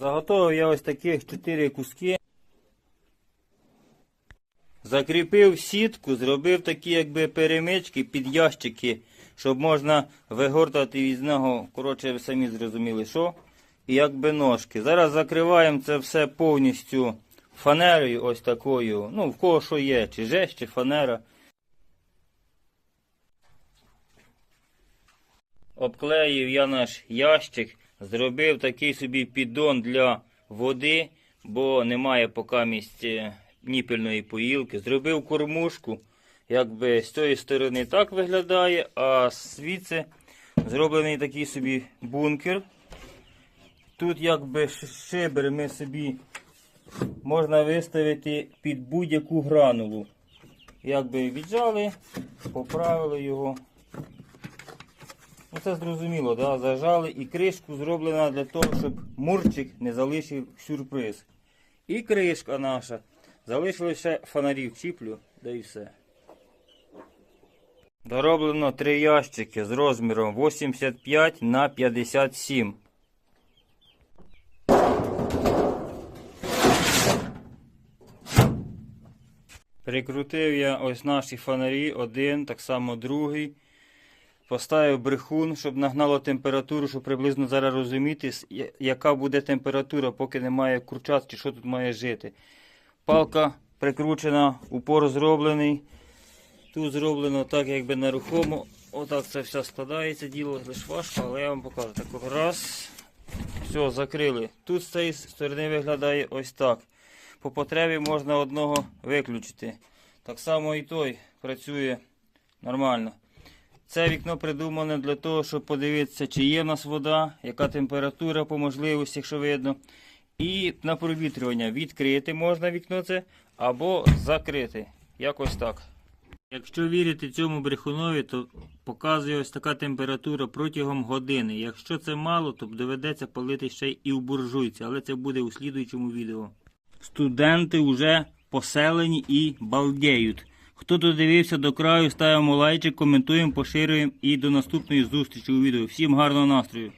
Наготовив я ось таких 4 куски. Закріпив сітку, зробив такі якби перемички під ящики, щоб можна вигортати із нього, коротше, ви самі зрозуміли, що. І якби ножки. Зараз закриваємо це все повністю фанерою ось такою. Ну, в кого що є, чи жесть, чи фанера. Обклеїв я наш ящик, зробив такий собі піддон для води, бо немає поки місць е, ніпельної поїлки. Зробив кормушку, якби з цієї сторони так виглядає, а звідси зроблений такий собі бункер. Тут якби шибер ми собі можна виставити під будь-яку гранулу. Якби віджали, поправили його. Це зрозуміло, да? зажали і кришку зроблена для того, щоб мурчик не залишив сюрприз. І кришка наша. Залишили ще фонарів чіплю, да і все. Дороблено три ящики з розміром 85 на 57. Прикрутив я ось наші фонарі, один, так само другий. Поставив брехун, щоб нагнало температуру, щоб приблизно зараз розуміти, яка буде температура, поки немає курчат, чи що тут має жити. Палка прикручена, упор зроблений. Тут зроблено так, якби нерухомо. Отак це все складається, діло лише важко, але я вам покажу. Так раз. Все, закрили. Тут з цієї сторони виглядає ось так. По потребі можна одного виключити. Так само і той працює нормально. Це вікно придумане для того, щоб подивитися, чи є в нас вода, яка температура по можливості, якщо видно. І на провітрювання відкрити можна вікно це або закрити. Якось так. Якщо вірити цьому брехунові, то показує ось така температура протягом години. Якщо це мало, то доведеться палити ще і в буржуйці, але це буде у слідуючому відео. Студенти вже поселені і балдеють. Хто додивився до краю, ставимо лайчик, коментуємо, поширюємо і до наступної зустрічі у відео. Всім гарного настрою!